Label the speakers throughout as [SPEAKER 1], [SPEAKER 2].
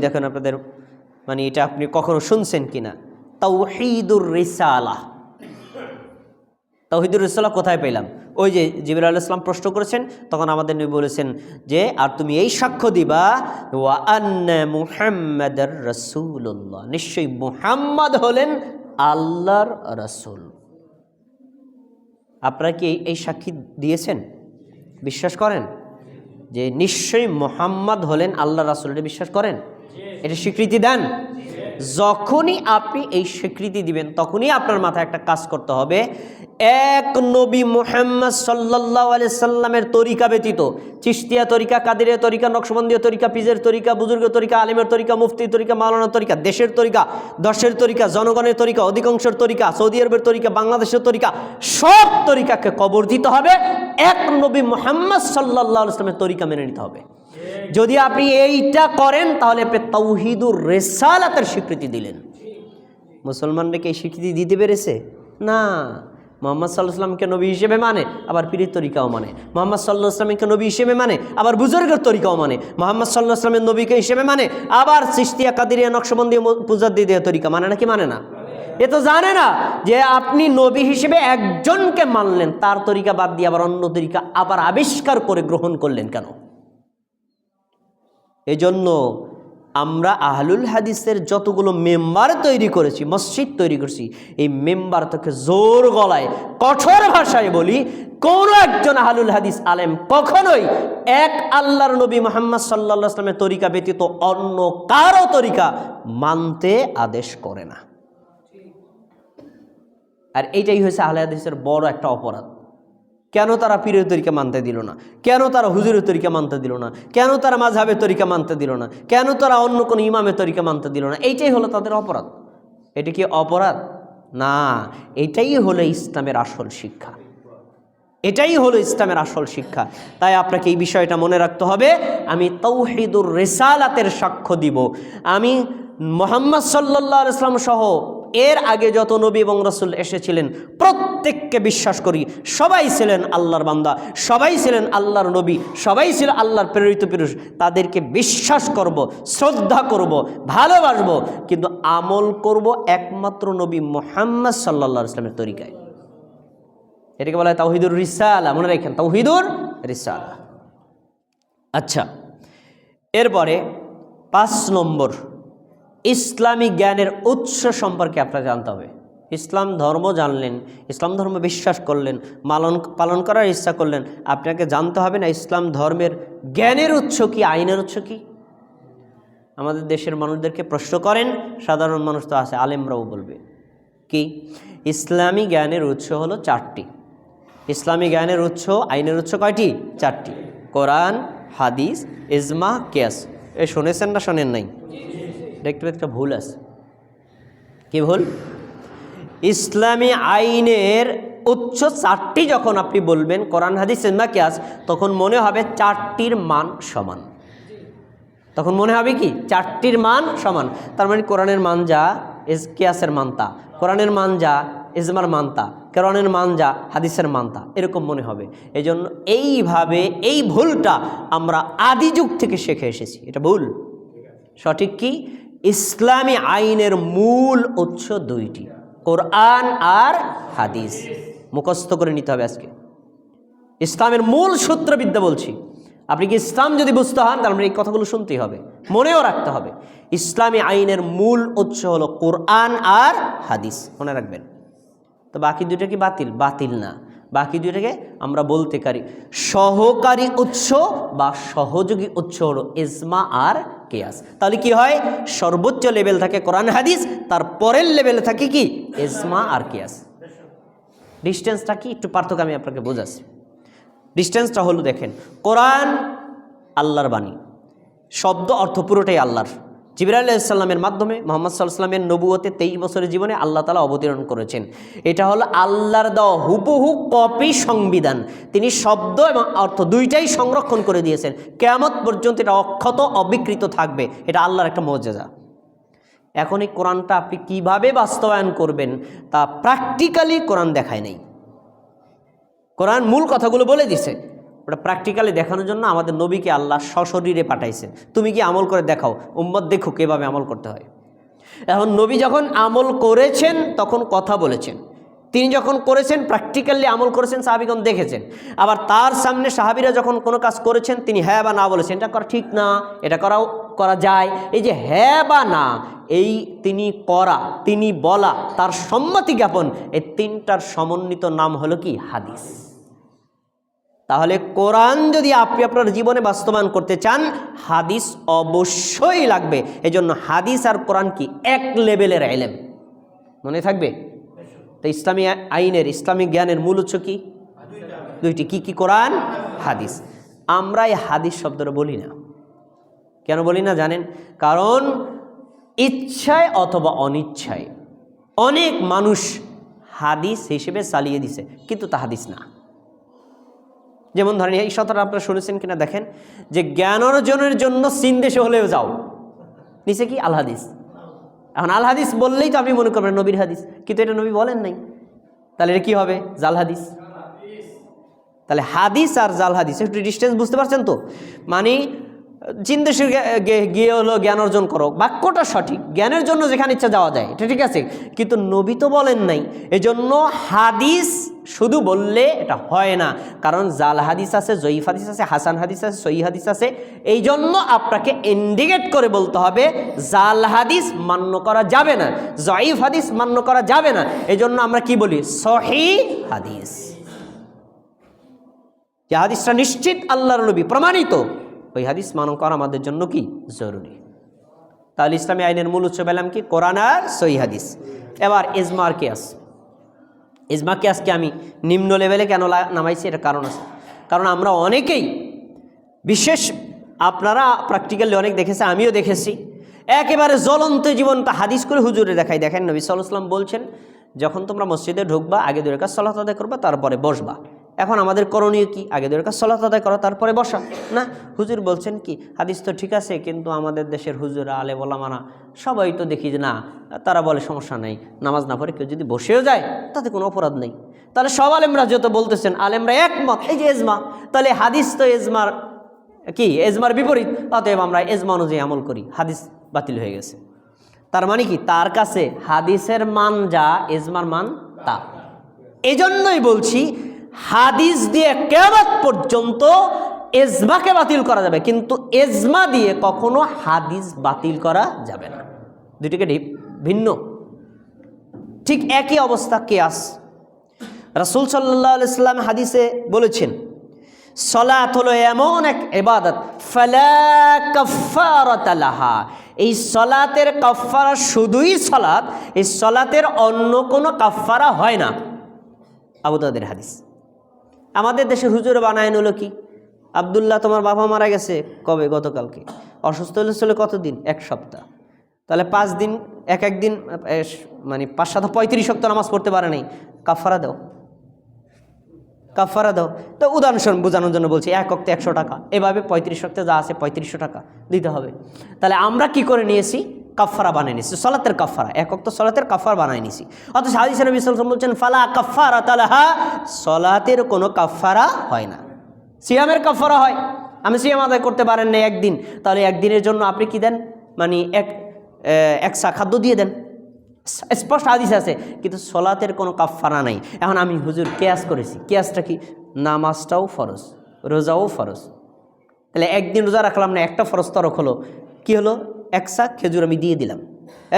[SPEAKER 1] দেখেন আপনাদের মানে এটা আপনি কখনো শুনছেন কিনা? তাওহিদুর রিসালা। তাওহিদুর রিসালা কোথায় পেলাম? ওই যে জিবির আল ইসলাম প্রশ্ন করেছেন, তখন আমাদের নবী বলেছেন যে, আর তুমি এই সাক্ষ্য দিবা, ওয়া আন্না নিশ্চয়ই মুহাম্মদ হলেন আল্লাহর রাসূল। আপনারা কি এই সাক্ষী দিয়েছেন? বিশ্বাস করেন? যে নিশ্চয়ই মোহাম্মদ হলেন আল্লাহ রাসুল, এটা বিশ্বাস করেন? এটা স্বীকৃতি দেন। যখনই আপনি এই স্বীকৃতি দিবেন, তখনই আপনার মাথায় একটা কাজ করতে হবে। এক নবী মোহাম্মদ সাল্লাহ সাল্লামের তরিকা ব্যতীত চিস্তিয়া তরিকা, কাদিরের তরিকা নকশবন্দীয় তরিকা পিজের তরিকা, বুজুর্গের তরিকা, আলিমের তরিকা, মুফতির তরিকা, মাওলানার তরিকা, দেশের তরিকা, দশের তরিকা, জনগণের তরিকা, অধিকাংশের তরিকা, সৌদি আরবের তরিকা, বাংলাদেশের তরিকা, সব তরিকাকে কবর দিতে হবে। এক নবী মোহাম্মদ সাল্লাহ ইসলামের তরিকা মেনে নিতে হবে। যদি আপনি এইটা করেন, তাহলে আপনি তৌহিদুর রেসালাতের স্বীকৃতি দিলেন। মুসলমানরা কি স্বীকৃতি দিতে পেরেছে? না। মোহাম্মদ সাল্লাহ সাল্লামকে নবী হিসেবে মানে আবার পীরের তরিকাও মানে। মোহাম্মদ সাল্লাহ আসলামকে নবী হিসেবে মানে আবার বুজুর্গের তরিকাও মানে। মোহাম্মদ সাল্লাহ আসলামের নবীকে হিসেবে মানে আবার সৃষ্টিয়া কাদিরিয়া নকশবন্দি পূজার দিয়ে দেওয়া তরিকা মানে নাকি মানে না? এ তো জানে না যে আপনি নবী হিসেবে একজনকে মানলেন, তার তরিকা বাদ দিয়ে আবার অন্য তরিকা আবার আবিষ্কার করে গ্রহণ করলেন কেন? এজন্য আমরা আহলুল হাদিসের যতগুলো মেম্বার তৈরি করেছি, মসজিদ তৈরি করেছি, এই মেম্বার তোকে জোর গলায়, কঠোর ভাষায় বলি, কোনো একজন আহলুল হাদিস আলেম কখনোই এক আল্লাহর নবী মোহাম্মদ সাল্লা আসলামের তরিকা ব্যতীত অন্য কারও তরিকা মানতে আদেশ করে না। আর এইটাই হয়েছে আহলে হাদিসের বড় একটা অপরাধ। কেন তারা পীরের তরিকা মানতে দিল না? কেন তারা হুজুরের তরিকা মানতে দিল না? কেন তারা মাঝহাবের তরিকা মানতে দিল না? কেন তারা অন্য কোনো ইমামের তরিকা মানতে দিল না? এইটাই হলো তাদের অপরাধ। এটা কি অপরাধ? না, এটাই হলো ইসলামের আসল শিক্ষা। এটাই হলো ইসলামের আসল শিক্ষা। তাই আপনাকে এই বিষয়টা মনে রাখতে হবে, আমি তৌহিদুর রেসালাতের সাক্ষ্য দিব। আমি মোহাম্মদ সাল্লাহ ইসলাম সহ এর আগে যত নবী এবং রসুল এসেছিলেন, প্রত্যেককে বিশ্বাস করি, সবাই ছিলেন আল্লাহর বান্দা, সবাই ছিলেন আল্লাহর নবী, সবাই ছিল আল্লাহর প্রেরিত পুরুষ। তাদেরকে বিশ্বাস করব, শ্রদ্ধা করব, ভালোবাসবো, কিন্তু আমল করব একমাত্র নবী মোহাম্মদ সাল্লাহ ইসলামের তরিকায়। এটাকে বলা হয় তাওহিদুর রিসালা। মনে রাখেন, তাওহিদুর রিসালা। আচ্ছা এরপরে পাঁচ নম্বর ইসলামী জ্ঞানের উৎস সম্পর্কে আপনার জানতে হবে। ইসলাম ধর্ম জানলেন, ইসলাম ধর্ম বিশ্বাস করলেন, মালন, পালন করার ইচ্ছা করলেন। আপনাকে জানতে হবে না ইসলাম ধর্মের জ্ঞানের উৎস কি, আইনের উৎস কি? আমাদের দেশের মানুষদেরকে প্রশ্ন করেন, সাধারণ মানুষ তো আছে, আলেমরাও বলবে। কি? ইসলামী জ্ঞানের উৎস হলো চারটি। ইসলামী জ্ঞানের উৎস, আইনের উৎস কয়টি? চারটি। কোরআন, হাদিস, ইজমা, কেয়াস। এ শুনেছেন না শোনেন নাই? দেখতে একটা ভুল আছে। কি ভুল? ইসলামী আইনের উচ্চ চারটি যখন আপনি বলবেন, কোরআন, হাদিস ইজমা কেয়াস, তখন মনে হবে চারটির মান সমান। তখন মনে হবে কি? চারটির মান সমান। তার মানে কোরআনের মান যা ইস কেয়াসের মানতা কোরআনের মান যা, ইজমার মানতা কোরআনের মান যা, হাদিসের মানতা এরকম মনে হবে। এই জন্য এইভাবে এই ভুলটা আমরা আদি যুগ থেকে শিখে এসেছি। এটা ভুল। সঠিক কি? ইসলামী আইনের মূল উৎস দুইটি, কোরআন আর হাদিস। মুখস্থ করে নিতে হবে আজকে। ইসলামের মূল সূত্রবিদ্যা বলছি। আপনি কি ইসলাম যদি বুঝতে হন, তাহলে এই কথাগুলো শুনতেই হবে। মনেও রাখতে হবে। ইসলামী আইনের মূল উৎস হলো কোরআন আর হাদিস। মনে রাখবেন। তো বাকি দুইটা কি বাতিল। বাতিল না। বাকি দুইটাকে আমরা বলতে পারি সহকারী উৎস বা সহযোগী উৎস হলো ইজমা আর কেয়াস। তাহলে কি হয়? সর্বোচ্চ লেভেল থাকে কোরআন হাদিস, তার পরের লেভেলে থাকে কি? এজমা আর কেয়াস। ডিস্টেন্সটা কি? একটু পার্থক্য আমি আপনাকে বোঝাচ্ছি। ডিস্টেন্সটা হলো দেখেন, কোরআন আল্লাহর বাণী, শব্দ অর্থ পুরোটাই আল্লাহর। জিবরা আলাইসাল্লামের মাধ্যমে মোহাম্মদ সাল্লামের নবুয়তে তেইশ বছরের জীবনে আল্লাহ তালা অবতীর্ণ করেছেন। এটা হলো আল্লাহর দেওয়া হুবহু কপি সংবিধান। তিনি শব্দ এবং অর্থ দুইটাই সংরক্ষণ করে দিয়েছেন। কেমত পর্যন্ত এটা অক্ষত অবিকৃত থাকবে। এটা আল্লাহর একটা মর্যাদা। এখন এই কোরআনটা আপনি কীভাবে বাস্তবায়ন করবেন তা প্র্যাকটিক্যালি কোরআন দেখায় নেই। কোরআন মূল কথাগুলো বলে দিছে। ওটা প্র্যাকটিক্যালি দেখানোর জন্য আমাদের নবীকে আল্লাহ সশরীরে পাঠাইছেন তুমি কি আমল করে দেখাও? উম্মত দেখো কীভাবে আমল করতে হয়। এখন নবী যখন আমল করেছেন, তখন কথা বলেছেন। তিনি যখন করেছেন প্র্যাকটিক্যালি আমল করেছেন, সাহাবিগণ দেখেছেন। আবার তার সামনে সাহাবিরা যখন কোনো কাজ করেছেন, তিনি হ্যাঁ বা না বলেছেন। এটা করা ঠিক না, এটা করাও করা যায়। এই যে হ্যাঁ বা না, এই তিনি করা, তিনি বলা, তার সম্মতি জ্ঞাপন, এই তিনটার সমন্বিত নাম হলো কি? হাদিস। তাহলে কোরআন যদি আপনি আপনার জীবনে বাস্তবায়ন করতে চান, হাদিস অবশ্যই লাগবে। এজন্য হাদিস আর কোরআন কি? এক লেভেলের এলেম। মনে থাকবে? তো ইসলামী আইনের ইসলামিক জ্ঞানের মূল উৎস কি? দুইটি। কি কি কোরআন? হাদিস। আমরা এই হাদিস শব্দটা বলি না। কেন বলি না জানেন? কারণ ইচ্ছায় অথবা অনিচ্ছায় অনেক মানুষ হাদিস হিসেবে চালিয়ে দিছে, কিন্তু তা হাদিস না। যেমন ধরেন, এই কথাটা আপনারা শুনেছেন কিনা দেখেন, যে জ্ঞান অর্জনের জন্য চীন দেশে হলেও যাও। নিচে কি? আলহাদিস এখন আলহাদিস বললেই তো আপনি মনে করবেন নবীর হাদিস, কিন্তু এটা নবী বলেন নাই। তাহলে এটা কী হবে? জাল হাদিস। তাহলে হাদিস আর জাল হাদিস, একটু ডিস্টেন্স বুঝতে পারছেন তো? মানে চীন গিয়ে হলো জ্ঞান অর্জন করো। বাক্যটা সঠিক। জ্ঞানের জন্য যেখানে ইচ্ছা যাওয়া যায়, এটা ঠিক আছে। কিন্তু নবী তো বলেন নাই। এজন্য হাদিস শুধু বললে এটা হয় না। কারণ জাল হাদিস আছে, জয়ীফ হাদিস আছে, হাসান হাদিস আছে সহি হাদিস আছে। এই জন্য আপনাকে ইন্ডিকেট করে বলতে হবে, জাল হাদিস মান্য করা যাবে না। জয়ীফ হাদিস মান্য করা যাবে না। এই জন্য আমরা কি বলি? সহি হাদিস। যে হাদিসটা নিশ্চিত আল্লাহর নবী প্রমাণিত। ওই হাদিস মানব করা আমাদের জন্য কি? জরুরি। তাহলে ইসলামী আইনের মূল উৎস পেলাম কি? কোরআন আর সই হাদিস। এবার ইজমার কেয়াস। ইজমা কেয়াসকে আমি নিম্ন লেভেলে কেন নামাইছি? এটা কারণ আছে। কারণ আমরা অনেকেই, বিশেষ আপনারা প্র্যাকটিক্যালি অনেক দেখেছে আমিও দেখেছি। একেবারে জ্বলন্ত জীবনটা হাদিস করে হুজুরে দেখাই। দেখেন নবী সাল্লাম বলছেন, যখন তোমরা মসজিদে ঢুকবা, আগে দুই রেখা সলাত করবা, তারপরে বসবা। এখন আমাদের করণীয় কি? আগে রেখা সলাত আদায় করো, তারপরে বসা। না, হুজুর বলছেন কি, হাদিস তো ঠিক আছে, কিন্তু আমাদের দেশের হুজুরা আলে বলামানা সবাই তো দেখি যে না, তারা বলে সমস্যা নেই, নামাজ না পড়ে কেউ যদি বসেও যায়, তাতে কোনো অপরাধ নেই। তাহলে সব আলেমরা যত বলতেছেন, আলেমরা একমত, এই যে এজমা, তাহলে হাদিস তো এজমার কি, এজমার বিপরীত, অতএব আমরা এজমা অনুযায়ী আমল করি, হাদিস বাতিল হয়ে গেছে। তার মানে কি, তার কাছে হাদিসের মান যা, এজমার মান তা। এজন্যই বলছি হাদিস দিয়ে কেয়ামত পর্যন্ত এজমাকে বাতিল করা যাবে, কিন্তু এজমা দিয়ে কখনো হাদিস বাতিল করা যাবে না। দুটিকে ভিন্ন। ঠিক একই অবস্থা কেয়াস। রাসুল সাল্লাহ ইসলাম হাদিসে বলেছেন, সলাত হলো এমন এক এবাদত ফালা কাফারাত লাহা। এই সলাতের কাফারা শুধুই সলাত এই সলাতের অন্য কোনো কাফারা হয় না। আবুদাদের হাদিস। আমাদের দেশের হুজুরে বানায় হলো কি? আবদুল্লাহ তোমার বাবা মারা গেছে কবে গতকালকে? অসুস্থ হলে চলে কতদিন? এক সপ্তাহ। তাহলে পাঁচ দিন, এক এক দিন মানে পাঁচ সাত, পঁয়ত্রিশ সপ্তাহ নামাজ পড়তে পারে নাই। কাফারা দাও। কাফারা দাও। তো উদাহরণ বোঝানোর জন্য বলছি, এক অক্তে একশো টাকা। এভাবে পঁয়ত্রিশ অক্তে যা আছে পঁয়ত্রিশশো টাকা দিতে হবে। তাহলে আমরা কি করে নিয়েছি? কাফারা বানিয়ে নিয়েছি সলাতের কাফারা এক অক্ত সলাতের কাফার বানিয়ে নিয়েছি অথচ হাদিস নবী সাল্লাল্লাহু বলছেন, ফালা কাফারা তালাহা সলাতের কোনো কাফারা হয় না। সিয়ামের কাফারা হয়। আমি সিয়াম আদায় করতে পারেন না একদিন। তাহলে একদিনের জন্য আপনি কি দেন? মানে এক এক খাদ্য দিয়ে দেন। স্পষ্ট আদিস আছে, কিন্তু সলাতের কোনো কাফারা নাই। এখন আমি হুজুর কেয়াস করেছি। কেয়াসটা কি? নামাজটাও ফরজ, রোজাও ফরজ। তাহলে একদিন রোজা রাখলাম না, একটা ফরজ তরক হলো। কী হলো? এক শাক খেজুর আমি দিয়ে দিলাম।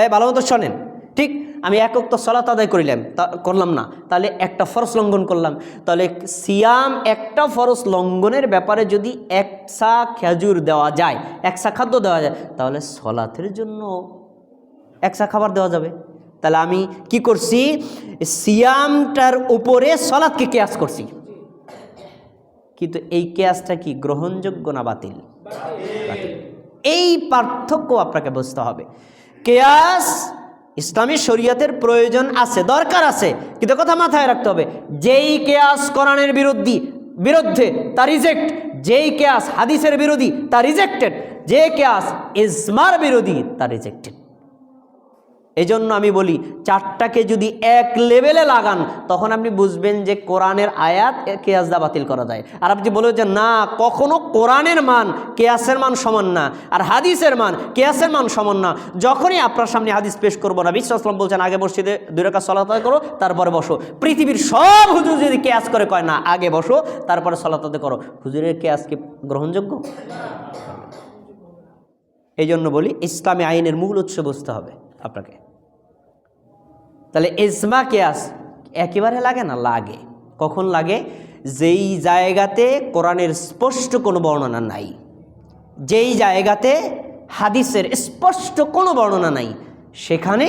[SPEAKER 1] এ ভালো মতো শোনেন, ঠিক আমি একক তো সলাত আদায় করিলাম করলাম না, তাহলে একটা ফরস লঙ্ঘন করলাম। তাহলে সিয়াম একটা ফরস লঙ্ঘনের ব্যাপারে যদি একসা খেজুর দেওয়া যায় একসা খাদ্য দেওয়া যায়, তাহলে সলাতের জন্য একসা খাবার দেওয়া যাবে। তাহলে আমি কি করছি? সিয়ামটার উপরে সলাদকে কেয়াস করছি। কিন্তু এই কেয়াসটা কি গ্রহণযোগ্য না বাতিল। এই পার্থক্য আপনাকে বুঝতে হবে। কেয়াস, ইসলামী শরীয়তের প্রয়োজন আছে, দরকার আছে, কিন্তু কথা মাথায় রাখতে হবে, যেই কেয়াস কোরআনের বিরোধী বিরুদ্ধে, তা রিজেক্ট যেই কেয়াস হাদিসের বিরোধী, তা রিজেক্টেড যে কেয়াস ইজমার বিরোধী, তা রিজেক্টেড এই জন্য আমি বলি, চারটাকে যদি এক লেভেলে লাগান, তখন আপনি বুঝবেন যে কোরআনের আয়াত কেয়াসদা বাতিল করা যায়। আর আপনি বলবেন যে না, কখনো কোরআনের মান কেয়াসের মান সমান না, আর হাদিসের মান কেয়াসের মান সমান না, যখনই আপনার সামনে হাদিস পেশ করব না বিশ্বাসলাম বলছেন, আগে মসজিদে দুই রেখা সলাত করো, তারপরে বসো। পৃথিবীর সব হুজুর যদি কেয়াস করে কয়, না, আগে বসো, তারপরে সলাতাতে করো। হুজুরের কেয়াস কি গ্রহণযোগ্য? এই জন্য বলি, ইসলামী আইনের মূল উৎস বুঝতে হবে আপনাকে। তাহলে এজমা কেয়াস একেবারে লাগে না? লাগে। কখন লাগে? যেই জায়গাতে কোরআনের স্পষ্ট কোনো বর্ণনা নাই, যেই জায়গাতে হাদিসের স্পষ্ট কোনো বর্ণনা নাই, সেখানে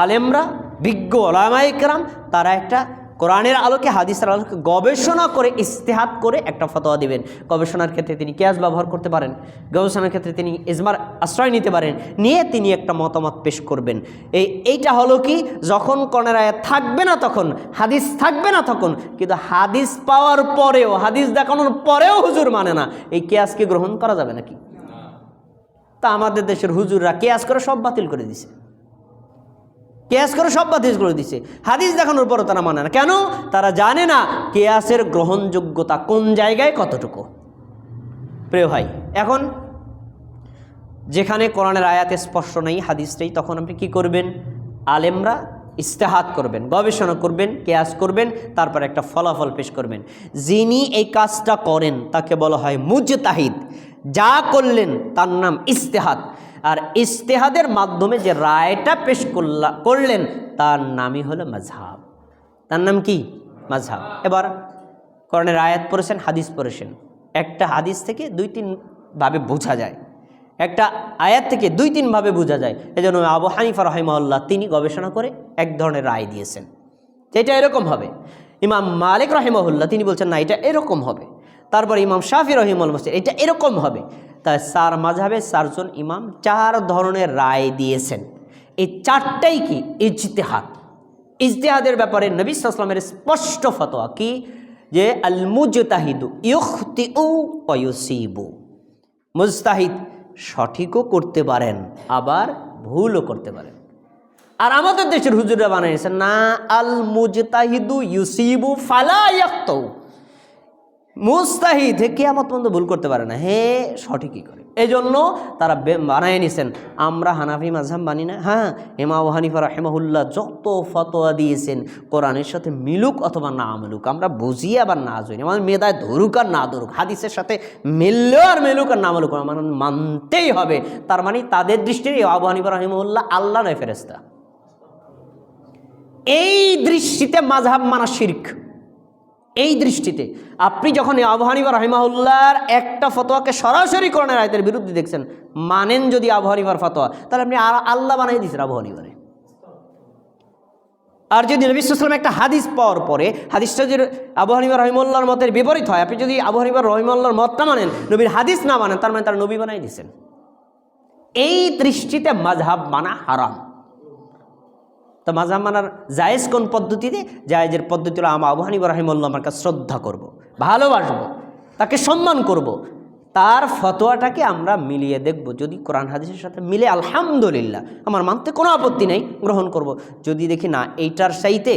[SPEAKER 1] আলেমরা, বিজ্ঞ ওলামাইকরাম তারা একটা কোরআনের আলোকে হাদিসের আলোকে গবেষণা করে ইস্তেহাত করে একটা ফতোয়া দিবেন। গবেষণার ক্ষেত্রে তিনি কেয়াস ব্যবহার করতে পারেন। গবেষণার ক্ষেত্রে তিনি ইজমার আশ্রয় নিতে পারেন। নিয়ে তিনি একটা মতামত পেশ করবেন। এই, এইটা হলো কি, যখন কর্ণের আয়াত থাকবে না তখন, হাদিস থাকবে না তখন, কিন্তু হাদিস পাওয়ার পরেও, হাদিস দেখানোর পরেও হুজুর মানে না। এই কেয়াসকে গ্রহণ করা যাবে নাকি? তা আমাদের দেশের হুজুররা কেয়াস করে সব বাতিল করে দিছে। কেয়াস করে সব বাতিল দিছে। হাদিস দেখানোর পরও তারা মানে না। কেন? তারা জানে না কেয়াসের গ্রহণযোগ্যতা কোন জায়গায় কতটুকু। প্রিয় ভাই, এখন যেখানে কোরআনের আয়াতে স্পষ্ট নেই হাদিসটাই তখন আপনি কি করবেন? আলেমরা ইস্তেহাত করবেন, গবেষণা করবেন, কেয়াস করবেন, তারপর একটা ফলাফল পেশ করবেন। যিনি এই কাজটা করেন, তাকে বলা হয় মুজতাহিদ। যা করলেন, তার নাম ইস্তেহাদ আর ইস্তেহাদের মাধ্যমে যে রায়টা পেশ করলা, করলেন, তার নামই হলো মাঝহাব তার নাম কি? মাঝহাব এবার করণের আয়াত পড়েছেন, হাদিস পড়েছেন। একটা হাদিস থেকে দুই তিন ভাবে বোঝা যায়। একটা আয়াত থেকে দুই তিনভাবে বোঝা যায়। এই জন্য আবু হানিফা রহিমাল্লাহ তিনি গবেষণা করে এক ধরনের রায় দিয়েছেন। এটা এরকম হবে। ইমাম মালিক রহিমহুল্লাহ তিনি বলছেন, না, এটা এরকম হবে। তারপর ইমাম শাফি রহিমুল বলছেন এটা এরকম হবে। তাই সার মাঝাবে চারজন ইমাম চার ধরনের রায় দিয়েছেন। এই চারটাই কি? ইজতেহাদ। ইজতেহাদের ব্যাপারে নবী সাল্লামের স্পষ্ট ফতোয়া কি? যে আল মুজতাহিদু ইউখতি উ অয়ুসিবু মুজতাহিদ সঠিকও করতে পারেন, আবার ভুলও করতে পারেন। আর আমাদের দেশের হুজুরা বানিয়েছে না আল মুজতাহিদু ইউসিবু ফালা ইয়াক্তউ মুস্তাহিদ, হে কেয়ামত পর্যন্ত ভুল করতে পারে না। হে সঠিকই করে। এই জন্য তারা বানায় নিছেন। আমরা হানাফি মাঝহাব মানি না। হ্যাঁ হেমাউ হানিফা রাহেমাহুল্লাহ যত ফতোয়া দিয়েছেন, কোরআনের সাথে মিলুক অথবা না মিলুক, আমরা বুঝি আবার না জুই আমাদের মেদায় ধরুক আর না ধরুক, হাদিসের সাথে মিললেও আর মিলুক আর না মিলুক আমার মানতেই হবে। তার মানে তাদের দৃষ্টির আবু হানিফা রাহিমুল্লাহ আল্লাহ নয় ফেরেস্তা এই দৃষ্টিতে মাঝহাব মানা শির্ক। এই দৃষ্টিতে আপনি যখন এই আবু হানিফা রহিমাউল্লাহর একটা ফতোয়াকে সরাসরি করণের আয়তের বিরুদ্ধে দেখছেন, মানেন যদি আবু হানিফার ফতোয়া, তাহলে আপনি আল্লাহ বানাই দিচ্ছেন আবু হানিফারে। আর যদি নবী সাল্লাম একটা হাদিস পাওয়ার পরে, হাদিসটা যদি আবু হানিফা রহিমুল্লাহর মতের বিপরীত হয়, আপনি যদি আবু হানিফা রহিমুল্লাহর মতটা মানেন, নবীর হাদিস না মানেন, তার মানে তার নবী বানাই দিচ্ছেন এই দৃষ্টিতে মাঝহাব মানা হারাম। তো মাঝাব মানার জায়েজ কোন পদ্ধতিতে জায়েজের পদ্ধতি হলো আমা আবু হানিফা রাহিমুল্লাহ আমার কাছে শ্রদ্ধা করব। ভালোবাসবো, তাকে সম্মান করব। তার ফতোয়াটাকে আমরা মিলিয়ে দেখব, যদি কোরআন হাদিসের সাথে মিলে, আলহামদুলিল্লাহ আমার মানতে কোনো আপত্তি নেই, গ্রহণ করব। যদি দেখি না, এইটার চাইতে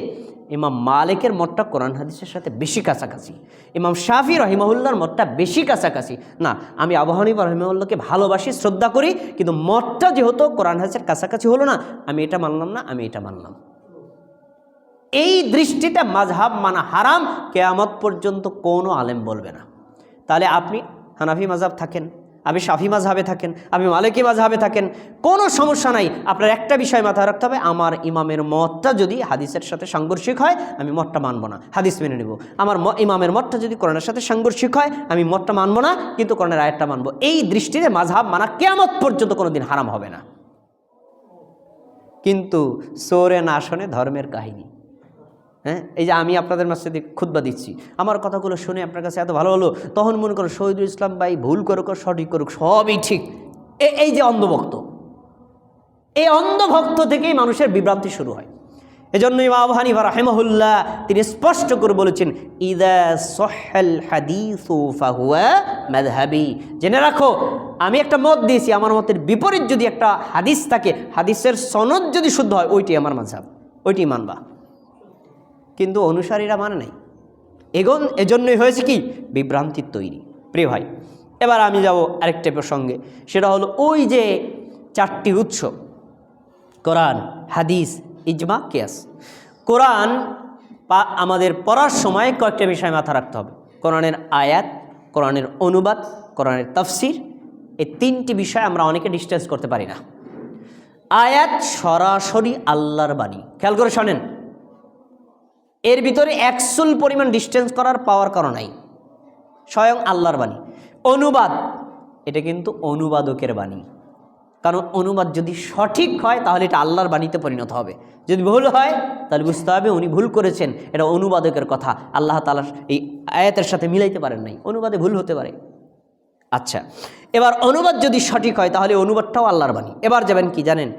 [SPEAKER 1] ইমাম মালিকের মতটা কোরআন হাদিসের সাথে বেশি কাছাকাছি। ইমাম শাফি রহিমাহুল্লার মতটা বেশি কাছাকাছি। না, আমি আবু হানিফা রহিমাহুল্লাহকে ভালোবাসি, শ্রদ্ধা করি, কিন্তু মতটা যেহেতু কোরআন হাদিসের কাছাকাছি হলো না, আমি এটা মানলাম না, আমি এটা মানলাম। এই দৃষ্টিতে মাঝহাব মানা হারাম, কেয়ামত পর্যন্ত কোনো আলেম বলবে না। তাহলে আপনি হানাফি মাঝহাব থাকেন। আপনি শাফি মাঝহাবে থাকেন আপনি মালিকি মাঝহাবে থাকেন, কোনো সমস্যা নাই। আপনার একটা বিষয় মাথায় রাখতে হবে, আমার ইমামের মতটা যদি হাদিসের সাথে সাংঘর্ষিক হয়, আমি মতটা মানব না। হাদিস মেনে নেব। আমার ইমামের মতটা যদি কোরআনের সাথে সাংঘর্ষিক হয়, আমি মতটা মানব না, কিন্তু কোরআনের আয়াতটা মানব। এই দৃষ্টিতে মাঝহাব মানা কেয়ামত পর্যন্ত কোনো দিন হারাম হবে না। কিন্তু সোরে না শোনে ধর্মের কাহিনী। হ্যাঁ? এই যে আমি আপনাদের মাঝে খুদ্া দিচ্ছি। আমার কথাগুলো শুনে আপনার কাছে এত ভালো হলো, তখন মনে করো শহীদুল ইসলাম ভাই ভুল করুক সঠিক করুক, সবই ঠিক। এই যে অন্ধভক্ত, এই অন্ধভক্ত থেকেই মানুষের বিভ্রান্তি শুরু হয়। এজন্য ইমাম হানিফা রাহেমাহুল্লাহ তিনি স্পষ্ট করে বলেছেন, ইদা সহেল হাদিসু ফাহুয়া মাযহাবি। জেনে রাখো, আমি একটা মত দিয়েছি, আমার মতের বিপরীত যদি একটা হাদিস থাকে, হাদিসের সনদ যদি শুদ্ধ হয়, ওইটি আমার মাঝহাব ওইটি মানবা। কিন্তু অনুসারীরা মানে নাই। এগন, এজন্যই হয়েছে কি? বিভ্রান্তির তৈরি। প্রিয় ভাই, এবার আমি যাব আরেকটা প্রসঙ্গে। সেটা হলো ওই যে চারটি উৎস, কোরআন, হাদিস, ইজমা, কেয়াস। কোরআন আমাদের পড়ার সময় কয়েকটা বিষয় মাথা রাখতে হবে। কোরআনের আয়াত, কোরআনের অনুবাদ, কোরআনের তফসির, এই তিনটি বিষয় আমরা অনেকে ডিস্টেন্স করতে পারি না। আয়াত সরাসরি আল্লাহর বাণী। খেয়াল করে শোনেন। এর ভিতরে একচুল পরিমাণ ডিস্টেন্স করার পাওয়ার কারণ নাই। স্বয়ং আল্লাহর বাণী। অনুবাদ, এটা কিন্তু অনুবাদকের বাণী। কারণ অনুবাদ যদি সঠিক হয়, তাহলে এটা আল্লাহর বাণীতে পরিণত হবে। যদি ভুল হয়, তাহলে বুঝতে হবে উনি ভুল করেছেন। এটা অনুবাদকের কথা। আল্লাহ তালা এই আয়াতের সাথে মিলাইতে পারেন নাই। অনুবাদে ভুল হতে পারে। আচ্ছা এবার অনুবাদ যদি সঠিক হয়, তাহলে অনুবাদটাও আল্লাহর বাণী। এবার যাবেন কি জানেন?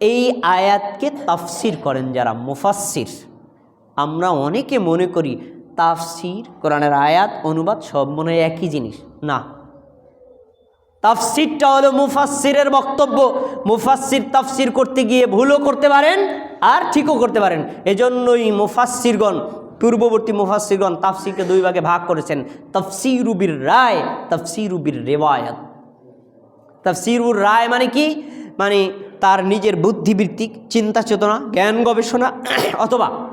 [SPEAKER 1] এই আয়াতকে তাফসির করেন যারা মুফাসির আমরা অনেকে মনে করি তাফসির, কোরআনের আয়াত, অনুবাদ সব মনে হয় একই জিনিস। না। তাফসিরটা হলো মুফাসসিরের বক্তব্য। মুফাসসির তাফসির করতে গিয়ে ভুলও করতে পারেন আর ঠিকও করতে পারেন। এজন্যই মুফাসসিরগণ, পূর্ববর্তী মুফাসসিরগণ তাফসিরকে দুই ভাগে ভাগ করেছেন। তফসিরুবির রায় তফসিরুবির রেওয়ায়াত। তফসিরুর রায় মানে কি? মানে তার নিজের বুদ্ধিবৃত্তিক, চিন্তা চেতনা, জ্ঞান গবেষণা, অথবা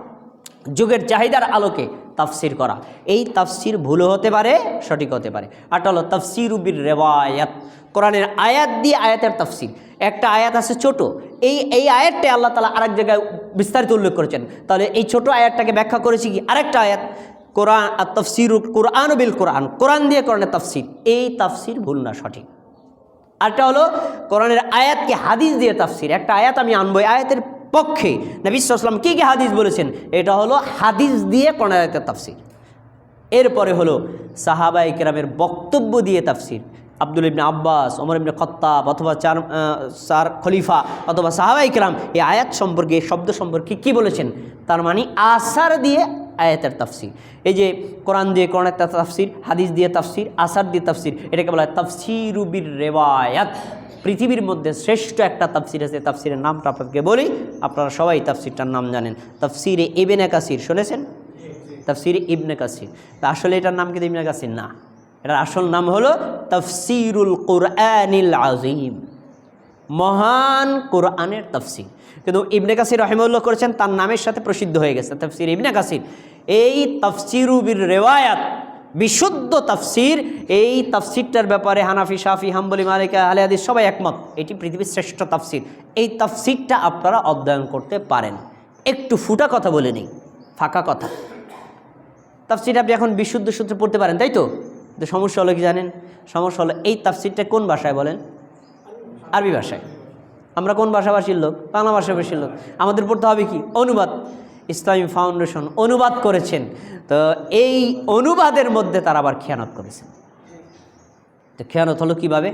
[SPEAKER 1] যুগের চাহিদার আলোকে তাফসির করা। এই তাফসির ভুলও হতে পারে, সঠিক হতে পারে। আটা হলো তফসির উবির রেওয়ায়াত। কোরআনের আয়াত দিয়ে আয়াতের তাফসির। একটা আয়াত আছে ছোট। এই এই আয়াতটা আল্লাহ তালা আরেক জায়গায় বিস্তারিত উল্লেখ করেছেন। তাহলে এই ছোট আয়াতটাকে ব্যাখ্যা করেছি কি? আরেকটা আয়াত। কোরআন, আর তফসির, কোরআন বিল কোরআন। কোরআন দিয়ে কোরআনের তাফসির। এই তাফসির ভুল না, সঠিক। আরটা হলো কোরআনের আয়াতকে হাদিস দিয়ে তাফসির। একটা আয়াত আমি আনব। আয়াতের পক্ষে নবী সাল্লাম কী কী হাদিস বলেছেন? এটা হলো হাদিস দিয়ে কোরআনের আয়াতের তাফসির। এরপরে হলো সাহাবা ইকরামের বক্তব্য দিয়ে তাফসির। আব্দুল ইবনে আব্বাস, ওমর ইবনে খত্তাব অথবা চার চার খলিফা অথবা সাহাবা ইকরাম এই আয়াত সম্পর্কে শব্দ সম্পর্কে কি বলেছেন? তার মানে আসার দিয়ে আয়াতের তাফসির। এই যে কোরআন দিয়ে কোরআনের তাফসির, হাদিস দিয়ে তাফসির, আসার দিয়ে তাফসির, এটাকে বলা হয় তাফসিরুবির রেওয়ায়াত। পৃথিবীর মধ্যে শ্রেষ্ঠ একটা তাফসির আছে, তাফসিরের নামটা আপনাদেরকে বলি, আপনারা সবাই তাফসিরটার নাম জানেন। তাফসিরে এবেনে কাসির, শুনেছেন? তাফসির ইবনে কাসির। তা আসলে এটার নাম কিন্তু ইবনে কাসির? না। এটার আসল নাম হলো তাফসিরুল কোরআনিল আজিম মহান কোরআনের তাফসির। কিন্তু ইবনে কাসির রহিমউল্লাহ করেছেন, তার নামের সাথে প্রসিদ্ধ হয়ে গেছে তফসির ইবনে কাসির। এই তফসিরুবির রেওয়ায়াত বিশুদ্ধ তাফসির, এই তাফসিরটার ব্যাপারে হানাফি, শাফি, হাম্বলি, মালিকা আলে হাদিস সবাই একমত। এটি পৃথিবীর শ্রেষ্ঠ তাফসির। এই তাফসিরটা আপনারা অধ্যয়ন করতে পারেন। একটু ফুটা কথা বলে নিই, ফাঁকা কথা। তাফসিরটা আপনি এখন বিশুদ্ধ সূত্রে পড়তে পারেন, তাই তো? তো সমস্যা হলো কি জানেন? সমস্যা হলো, এই তাফসিরটা কোন ভাষায় বলেন? আরবি ভাষায়। আমরা কোন ভাষাভাষীর লোক? বাংলা ভাষাভাষীর লোক। আমাদের পড়তে হবে কি? অনুবাদ। ইসলামী ফাউন্ডেশন অনুবাদ করেছেন, তো এই অনুবাদের মধ্যে তারা আবার খেয়ানত করেছেন। তো খেয়ানত হলো কীভাবে?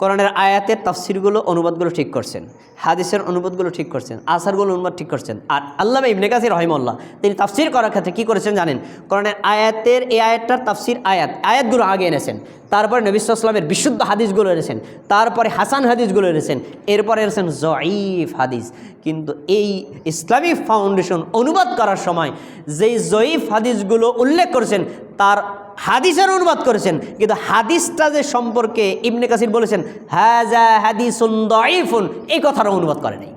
[SPEAKER 1] কোরআনের আয়াতের তাফসিরগুলো, অনুবাদগুলো ঠিক করছেন, হাদিসের অনুবাদগুলো ঠিক করছেন, আসারগুলো অনুবাদ ঠিক করছেন। আর আল্লাহ ইবনে কাসির রহিমল্লাহ তিনি তাফসির করার ক্ষেত্রে কী করেছেন জানেন? কোরআনের আয়াতের, এই আয়াতটার তাফসির আয়াত, আয়াতগুলো আগে এনেছেন। তারপরে নবিসামের বিশুদ্ধ হাদিসগুলো এনেছেন। তারপরে হাসান হাদিসগুলো এনেছেন। এরপরে এনেছেন জয়ীফ হাদিস। কিন্তু এই ইসলামিক ফাউন্ডেশন অনুবাদ করার সময় যেই জয়ীফ হাদিসগুলো উল্লেখ করেছেন, তার হাদিসের অনুবাদ করেছেন। কিন্তু হাদিসটা যে সম্পর্কে ইবনে কাসির বলেছেন হাজা হাদিসুন দঈফুন, এই কথার অনুবাদ করে নাই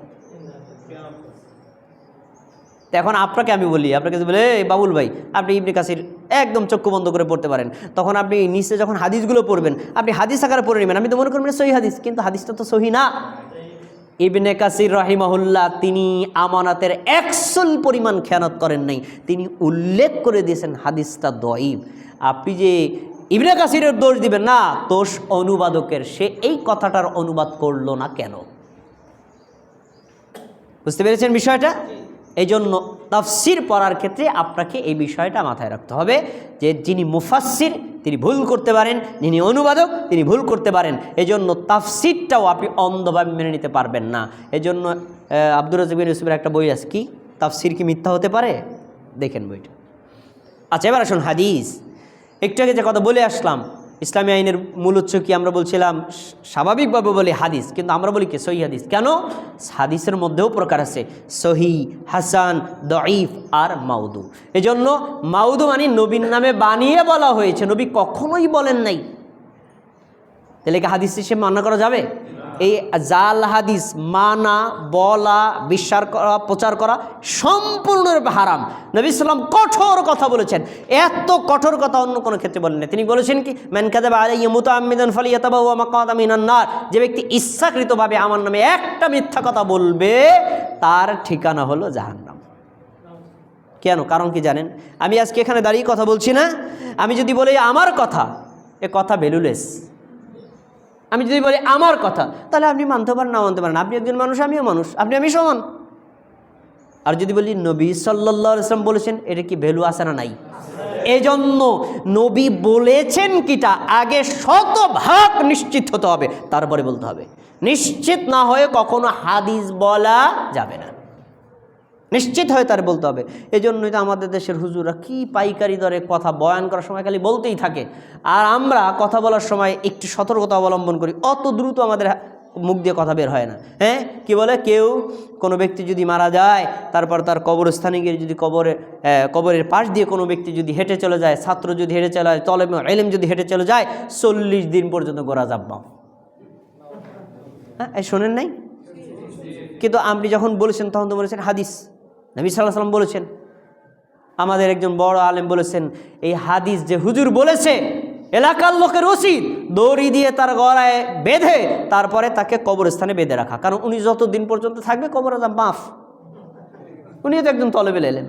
[SPEAKER 1] তো এখন আপনাকে আমি বলি, আপনাকে বলে, "এই বাবুল ভাই, আপনি ইবনে কাসির একদম চক্ষু বন্ধ করে পড়তে পারেন। তখন আপনি নিচে যখন হাদিসগুলো পড়বেন, আপনি হাদিস আকারে পড়ে নেবেন। আমি তো মনে করবেন সহি হাদিস, কিন্তু হাদিসটা তো সহি না। ইবনে কাসির রাহিমাহুল্লাহ, তিনি আমানাতের একশল পরিমাণ খেয়ানত করেন নাই। তিনি উল্লেখ করে দিয়েছেন, হাদিসটা দইব আপনি যে ইবনে কাসিরের দোষ দিবেন না, দোষ অনুবাদকের। সে এই কথাটার অনুবাদ করল না কেন? বুঝতে পেরেছেন বিষয়টা? এই জন্য তাফসির পড়ার ক্ষেত্রে আপনাকে এই বিষয়টা মাথায় রাখতে হবে যে যিনি মুফাসির তিনি ভুল করতে পারেন যিনি অনুবাদক তিনি ভুল করতে পারেন। এই জন্য তাফসিরটাও আপনি অন্ধভাবে মেনে নিতে পারবেন না। এই জন্য আহ, আব্দুর রাজিবিন ইউসুফের একটা বই আছে কি? তাফসির কি মিথ্যা হতে পারে? দেখেন বইটা। আচ্ছা এবার আসুন হাদিস। একটু আগে যে কথা বলে আসলাম ইসলামী আইনের মূল উৎস কি আমরা বলছিলাম? স্বাভাবিকভাবে বলি হাদিস, কিন্তু আমরা বলি কি সহি হাদিস? কেন? হাদিসের মধ্যেও প্রকার আছে, সহি, হাসান, দঈফ আর মাউদু এজন্য মাউদু মানে নবীর নামে বানিয়ে বলা হয়েছে, নবী কখনোই বলেন নাই। তাহলে কি হাদিস হিসেবে মান্য করা যাবে? এই জাল হাদিস, মানা, বলা, বিশ্বাস করা, প্রচার করা সম্পূর্ণরূপে হারাম। নবী সাল্লাম কঠোর কথা বলেছেন। এত কঠোর কথা অন্য কোনো ক্ষেত্রে বলেন তিনি বলেছেন কি ম্যানকাদেব আলাই মুতামিদান ফালিয়াতাবা ওয়া মাকাদামিনান নার। যে ব্যক্তি ইচ্ছাকৃতভাবে আমার নামে একটা মিথ্যা কথা বলবে, তার ঠিকানা হলো জাহান্নাম। কেন? কারণ কি জানেন? আমি আজকে এখানে দাঁড়িয়ে কথা বলছি না। আমি যদি বলি আমার কথা, এ কথা ভ্যালুলেস আমি যদি বলি আমার কথা, তাহলে আপনি মানতে পারেন, না মানতে পারেন। আপনি একজন মানুষ, আমিও মানুষ, আপনি আমি সমান। আর যদি বলি নবী সাল্লা ইসলাম বলেছেন, এটা কি ভ্যালু আছে না নাই? এজন্য নবী বলেছেন কিটা, আগে শতভাগ নিশ্চিত হতে হবে, তারপরে বলতে হবে। নিশ্চিত না হয়ে কখনো হাদিস বলা যাবে না। নিশ্চিত হয়ে তার বলতে হবে। এই জন্যই তো আমাদের দেশের হুজুরা কি পাইকারি দরে কথা বয়ান করার সময় খালি বলতেই থাকে। আর আমরা কথা বলার সময় একটু সতর্কতা অবলম্বন করি। অত দ্রুত আমাদের মুখ দিয়ে কথা বের হয় না। হ্যাঁ? কি বলে? কেউ কোনো ব্যক্তি যদি মারা যায়, তারপর তার কবরস্থানে গিয়ে যদি কবরের কবরের পাশ দিয়ে কোনো ব্যক্তি যদি হেঁটে চলে যায়, ছাত্র যদি হেঁটে চলে যায় তলে এলেম যদি হেঁটে চলে যায়, চল্লিশ দিন পর্যন্ত গোড়া যাব্বাম হ্যাঁ? শোনেন নাই? কিন্তু আপনি যখন বলেছেন, তখন তো বলেছেন হাদিস। নবী সাল্লাহ সাল্লাম বলেছেন, আমাদের একজন বড় আলেম বলেছেন, এই হাদিস যে হুজুর বলেছে, এলাকার লোকের উচিত দড়ি দিয়ে তার গড়ায় বেঁধে তারপরে তাকে কবরস্থানে বেঁধে রাখা। কারণ উনি যত দিন পর্যন্ত থাকবে, কবর মাফ। উনি তো একজন তলবে এলেন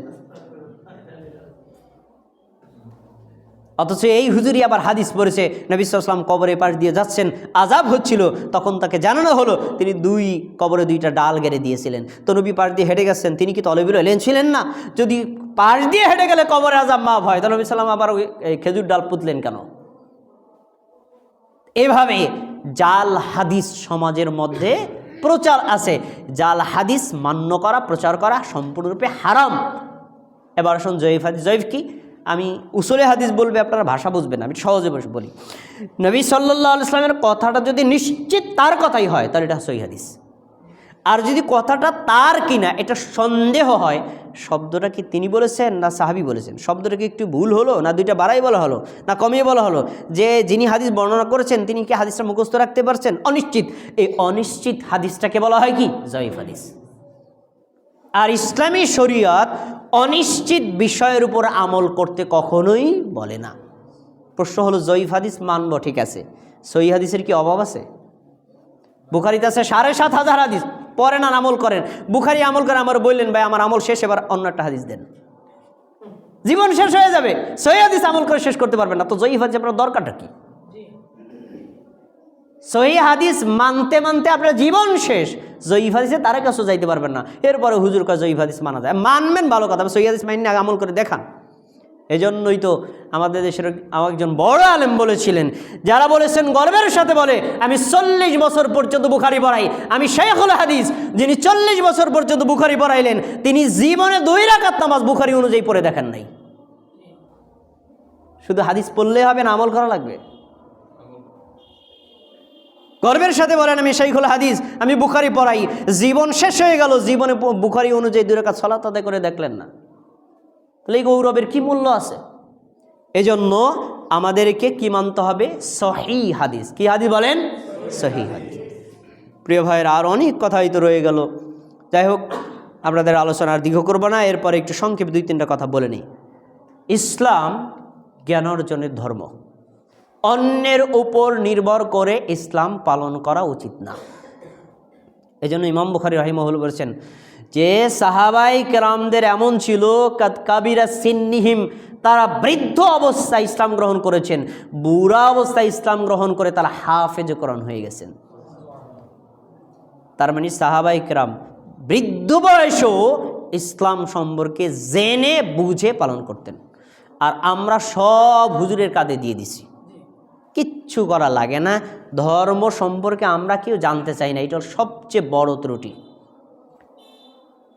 [SPEAKER 1] অথচ এই হুজুরি আবার হাদিস পড়েছে, নবী সাল্লাম কবরে পাশ দিয়ে যাচ্ছেন আজাব হচ্ছিল, তখন তাকে জানানো হলো, তিনি দুই কবরে দুইটা ডাল গেড়ে দিয়েছিলেন। তো নবী পাশ দিয়ে হেঁটে গেছেন, তিনি কি তলবিল এলেন ছিলেন না। যদি পাশ দিয়ে হেঁটে গেলে কবরে আজাব মাফ হয়, তাহলে নবী আবার ওই খেজুর ডাল পুতলেন কেন? এভাবে জাল হাদিস সমাজের মধ্যে প্রচার আছে। জাল হাদিস মান্য করা, প্রচার করা সম্পূর্ণরূপে হারাম। এবার আসুন জয়ীফ হাদিস, জয়ীফ কি? আমি উসলে হাদিস বলবে, আপনারা ভাষা বুঝবেন আমি সহজে বলি। নবী সাল্লাহ ইসলামের কথাটা যদি নিশ্চিত তার কথাই হয়, তাহলে এটা সহি হাদিস। আর যদি কথাটা তার কিনা, এটা সন্দেহ হয়, শব্দটা কি তিনি বলেছেন না সাহাবি বলেছেন? শব্দটা কি একটু ভুল হলো, না দুইটা বাড়াই বলা হলো, না কমিয়ে বলা হলো? যে যিনি হাদিস বর্ণনা করেছেন, তিনি কি হাদিসটা মুখস্থ রাখতে পারছেন? অনিশ্চিত। এই অনিশ্চিত হাদিসটাকে বলা হয় কি? জয়ীফ হাদিস। আর ইসলামী শরীয়ত অনিশ্চিত বিষয়ের উপর আমল করতে কখনোই বলে না। প্রশ্ন হলো জয়ীফ হাদিস মানব ঠিক আছে? সই হাদিসের কি অভাব আছে? বুখারিতে আছে সাড়ে সাত হাজার হাদিস পড়েন আর আমল করেন। বুখারি আমল করে আমার বললেন ভাই আমার আমল শেষ এবার অন্য একটা হাদিস দেন। জীবন শেষ হয়ে যাবে। সহি হাদিস আমল করে শেষ করতে পারবেন না। তো জয়ীফ হাদিস আপনার দরকারটা কি? সহি হাদিস মানতে মানতে আপনার জীবন শেষ। জয়ীফ হাদিসে তারা কাছেও যাইতে পারবেন না। এরপরে হুজুর কাছে জয়ীফ হাদিস মানা যায়। মানবেন ভালো কথা সহি হাদিস মাইনে আমল করে দেখান। এজন্যই তো আমাদের দেশের একজন বড় আলেম বলেছিলেন, যারা বলেছেন, গর্বের সাথে বলে, আমি চল্লিশ বছর পর্যন্ত বুখারি পড়াই। আমি শেখুল হাদিস, যিনি চল্লিশ বছর পর্যন্ত বুখারি পড়াইলেন, তিনি জীবনে দুই রাকাত নামাজ বুখারি অনুযায়ী পড়ে দেখেন নাই। শুধু হাদিস পড়লে হবে না, আমল করা লাগবে। গর্বের সাথে বলেন আমি শাইখুল হাদিস, আমি বুখারি পড়াই। জীবন শেষ হয়ে গেল, জীবনে বুখারি অনুযায়ী দুই রাকাত সলাত আদায় করে দেখলেন না। তাহলে এই গৌরবের কী মূল্য আছে? এজন্য আমাদেরকে কি মানতে হবে? সহি হাদিস। কি হাদিস বলেন? সহি হাদিস। প্রিয় ভাইয়ের, আর অনেক কথাই তো রয়ে গেল। যাই হোক, আপনাদের আলোচনা আর দীর্ঘ করব না, এরপরে একটু সংক্ষেপে দুই তিনটা কথা বলে নিই। ইসলাম জ্ঞান অর্জনের ধর্ম। অন্যের উপর নির্ভর করে ইসলাম পালন করা উচিত না। এই জন্য ইমাম বুখারি রাহিমহুল বলেছেন, যে সাহাবাই কেরামদের এমন ছিল কাবিরা সিন্নিহিম, তারা বৃদ্ধ অবস্থায় ইসলাম গ্রহণ করেছেন, বুড়া অবস্থায় ইসলাম গ্রহণ করে তারা হাফেজকরণ হয়ে গেছেন। তার মানে সাহাবাই কেরাম বৃদ্ধ বয়সেও ইসলাম সম্পর্কে জেনে, বুঝে পালন করতেন। আর আমরা সব হুজুরের কাঁধে দিয়ে দিছি। কিচ্ছু করা লাগে না। ধর্ম সম্পর্কে আমরা কেউ জানতে চাই না। এটা সবচেয়ে বড় ত্রুটি।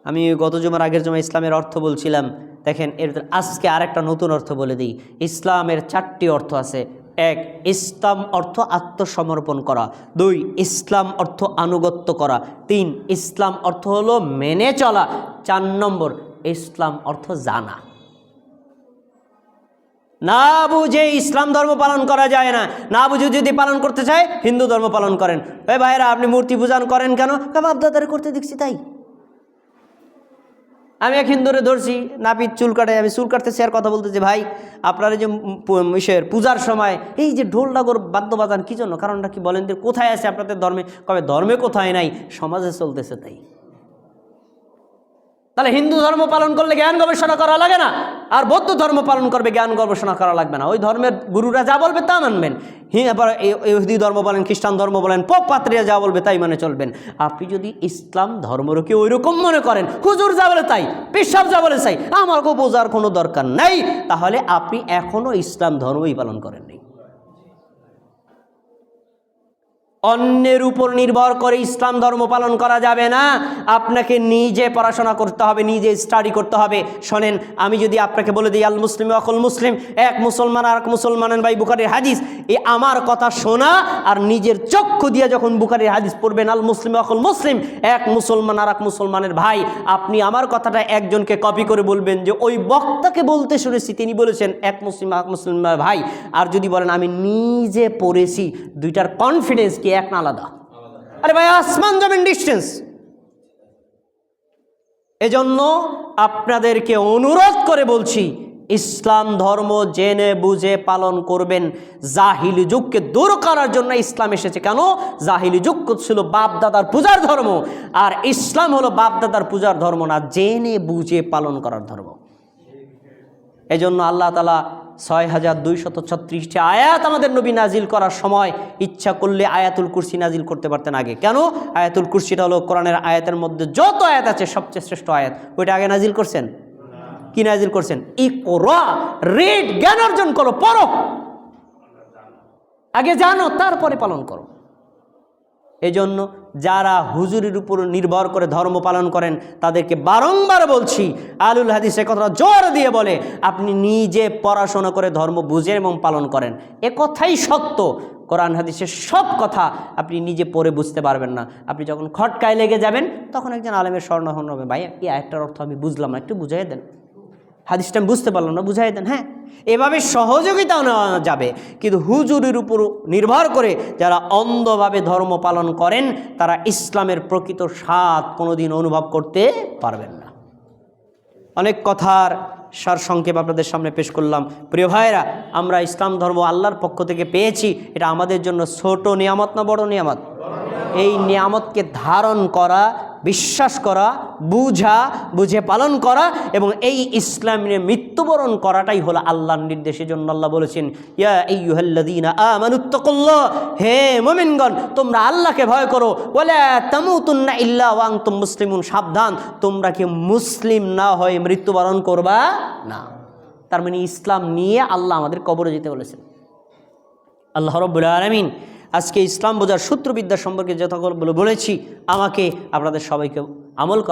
[SPEAKER 1] আমি গত জমার আগের জমা ইসলামের অর্থ বলছিলাম। দেখেন, এর আজকে আরেকটা নতুন অর্থ বলে দিই। ইসলামের চারটি অর্থ আছে। এক, ইসলাম অর্থ আত্মসমর্পণ করা। দুই, ইসলাম অর্থ আনুগত্য করা। তিন, ইসলাম অর্থ হলো মেনে চলা। চার নম্বর, ইসলাম অর্থ জানা। না বুঝে ইসলাম ধর্ম পালন করা যায় না। না বুঝে যদি পালন করতে চায় হিন্দু ধর্ম পালন করেন। এ ভাইরা আপনি মূর্তি পূজন করেন কেন? বাপদাদারে করতে দেখছি তাই। আমি এক হিন্দুরে ধরছি নাপিত চুল কাটে আমি চুল কাটতেছি আর কথা বলতেছি ভাই আপনারা যে ইসের পূজার সময় এই যে ঢোল ডাগর বাদ্য বাজান কী জন্য? কারণটা কি বলেন যে কোথায় আছে আপনাদের ধর্মে? কবে? ধর্মে কোথায় নাই সমাজে চলতেছে তাই। তাহলে হিন্দু ধর্ম পালন করলে জ্ঞান গবেষণা করা লাগে না, আর বৌদ্ধ ধর্ম পালন করবে জ্ঞান গবেষণা করা লাগবে না। ওই ধর্মের গুরুরা যা বলবে তা মানবেন। আবার ইহুদি ধর্ম বলেন, খ্রিস্টান ধর্ম বলেন, পোপ পাত্রীরা যা বলবে তাই মানে চলবেন। আপনি যদি ইসলাম ধর্মরকে ওই রকম মনে করেন, হুজুর যা বলে তাই পেশাব যা বলে তাই আমাকে বোঝার কোনো দরকার নাই। তাহলে আপনি এখনও ইসলাম ধর্মই পালন করেননি। অন্যের উপর নির্ভর করে ইসলাম ধর্ম পালন করা যাবে না। আপনাকে নিজে পড়াশোনা করতে হবে, নিজে স্টাডি করতে হবে। শোনেন, আমি যদি আপনাকে বলে দিই, আল মুসলিম অকল মুসলিম, এক মুসলমান আর এক মুসলমানের ভাই বুকারের হাদিস এই আমার কথা শোনা আর নিজের চক্ষু দিয়ে যখন বুকারের হাদিস পড়বেন, আল মুসলিম অকল মুসলিম, এক মুসলমান আর এক মুসলমানের ভাই, আপনি আমার কথাটা একজনকে কপি করে বলবেন যে ওই বক্তাকে বলতে শুনেছি, তিনি বলেছেন, এক মুসলিম এক মুসলিম ভাই। আর যদি বলেন, আমি নিজে পড়েছি, দুইটার কনফিডেন্স কি এক না আলাদা। আরে ভাই, আসমান জমিন ডিস্টেন্স এজন্য আপনাদেরকে অনুরোধ করে বলছি, ইসলাম ধর্ম জেনে বুঝে পালন করবেন। জাহিলি যুগকে দূর করার জন্য ইসলাম এসেছে। কেন? জাহিলি যুগ ছিল বাপ দাদার পূজার ধর্ম, আর ইসলাম হলো বাপ দাদার পূজার ধর্ম না, জেনে বুঝে পালন করার ধর্ম। এজন্য আল্লাহ তালা ছয় হাজার দুইশত ছত্রিশটি আয়াত আমাদের নবী নাজিল করার সময় ইচ্ছা করলে আয়াতুল কুরসি নাজিল করতে পারতেন আগে। কেন? আয়াতুল কুরসিটা হলো কোরআনের আয়াতের মধ্যে যত আয়াত আছে সবচেয়ে শ্রেষ্ঠ আয়াত। ওইটা আগে নাজিল করছেন? কি নাজিল করছেন? ই কোরা রেড, জ্ঞান অর্জন করো, পড়ো। আগে জানো, তারপরে পালন করো। এজন্য যারা হুজুরির উপর নির্ভর করে ধর্ম পালন করেন, তাদেরকে বারংবার বলছি, আলুল হাদিস এ কথা জোর দিয়ে বলে, আপনি নিজে পড়াশোনা করে ধর্ম বুঝেন এবং পালন করেন। এ কথাই সত্য। কোরআন হাদিসের সব কথা আপনি নিজে পড়ে বুঝতে পারবেন না। আপনি যখন খটকায় লেগে যাবেন, তখন একজন আলেমের স্বর্ণহন হবে। ভাই আয়টার অর্থ আমি বুঝলাম না, একটু বুঝাই দেন। হাদিসটা বুঝতে পারলাম না, বুঝাই দেন হ্যাঁ? এভাবে সহযোগিতাও নেওয়া যাবে। কিন্তু হুজুরির উপর নির্ভর করে যারা অন্ধভাবে ধর্ম পালন করেন, তারা ইসলামের প্রকৃত স্বাদ কোনোদিন অনুভব করতে পারবেন না। অনেক কথার সার সংক্ষেপ আপনাদের সামনে পেশ করলাম। প্রিয় ভাইরা আমরা ইসলাম ধর্ম আল্লাহর পক্ষ থেকে পেয়েছি, এটা আমাদের জন্য ছোট নিয়ামত না বড় নিয়ামত? এই নিয়ামতকে ধারণ করা বিশ্বাস করা, বুঝা, বুঝে পালন করা এবং এই ইসলামের মৃত্যুবরণ করাটাই হলো আল্লাহর নির্দেশের জন্য আল্লাহ বলেছেন, ইয়া আমানুত্তাকুল্লাহ হে মুমিনগণ, তোমরা আল্লাহকে ভয় করো। বলে তামুতুন্না ইল্লা ওয়া আনতুম মুসলিমুন সাবধান, তোমরা কি মুসলিম না হয়ে মৃত্যুবরণ করবা? না। তার মানে ইসলাম নিয়ে আল্লাহ আমাদের কবরে যেতে বলেছেন। আল্লাহ রব্বুল আলমিন আজকে ইসলাম বোঝার সূত্রবিদ্যা সম্পর্কে যতগুলো বলেছি আমাকে আপনাদের সবাইকে আমল